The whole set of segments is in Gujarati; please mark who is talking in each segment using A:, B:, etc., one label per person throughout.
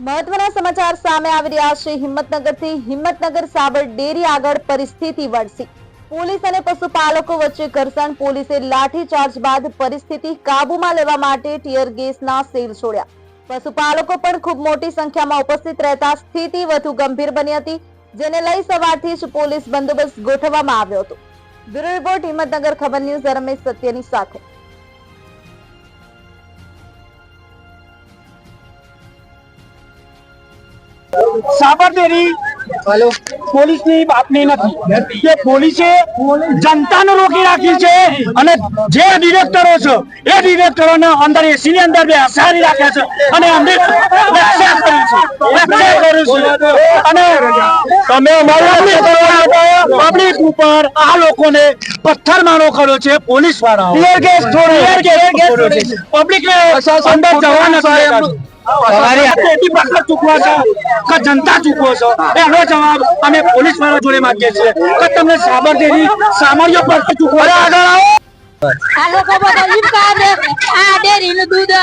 A: મહત્વના સમાચાર સામે આવી રહ્યા છે. હિંમતનગરથી હિંમતનગર સાબર ડેરી આગળ પરિસ્થિતિ વણસી પોલીસ અને પશુપાલકો વચ્ચે ઘર્ષણ, પોલીસે લાઠીચાર્જ બાદ પરિસ્થિતિ કાબૂમાં લેવા માટે ટીયર ગેસના સેલ છોડ્યા. પશુપાલકો પણ ખૂબ મોટી સંખ્યામાં ઉપસ્થિત રહેતા. સ્થિતિ વધુ ગંભીર બની હતી, જેને લઈ સવારથી જ પોલીસ બંદોબસ્ત ગોઠવવામાં આવ્યો હતો. બ્યુરો રિપોર્ટ, હિંમતનગર ખબર ન્યૂઝ, રમેશ સત્યની સાથે.
B: સાબરડેરી પોલીસની બાતમી નથી. કે પોલીસે જનતાને રોકી રાખી છે અને જે ડિરેક્ટરો છે એ ડિરેક્ટરોને અંદર એસી ની અંદર બેસાડી રાખ્યા છે અને અમને કરી છે. અને તમે પબ્લિક ઉપર આ લોકોને પથ્થર મારો કર્યો છે. પોલીસવાળા ટીયર ગેસ છોડ્યો છે. પબ્લિક ને અંદર જવા નથી દેતા. તમારી એથી પથ્થર ચૂકવા છે કે જનતા ચૂકવો છો? એનો જવાબ અમે પોલીસવાળા જોડે માંગીએ છીએ કે તમને સાબરડેરી સામાન્ય પ્રશ્ન ચૂકવો આગળ આવો.
C: આ લોકો બધા લીમકા ને આ દૂધ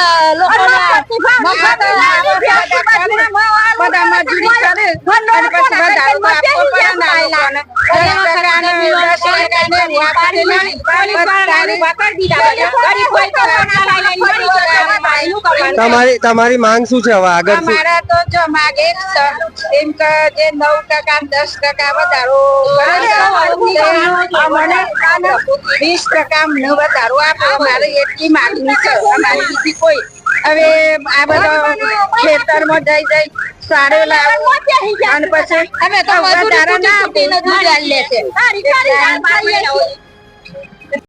C: બધા મજૂરી કરે. અને પછી વધારો આપવો પડે ને લોકોને. મરી.
D: તમારી તમારી માંગ શું છે હવે આગળ
C: અમારા તો જો માગે એમ કે જે નવ ટકા દસ ટકા વધારો અમને વીસ ટકા ને વધારો આપે. અમારે એટલી માગણી છે. અમારી બીજી કોઈ. હવે આ બધો ખેતરમાં જઈ જઈ સારે લાવું અને પછી હવે તો વધારા ના આપે. લે છે.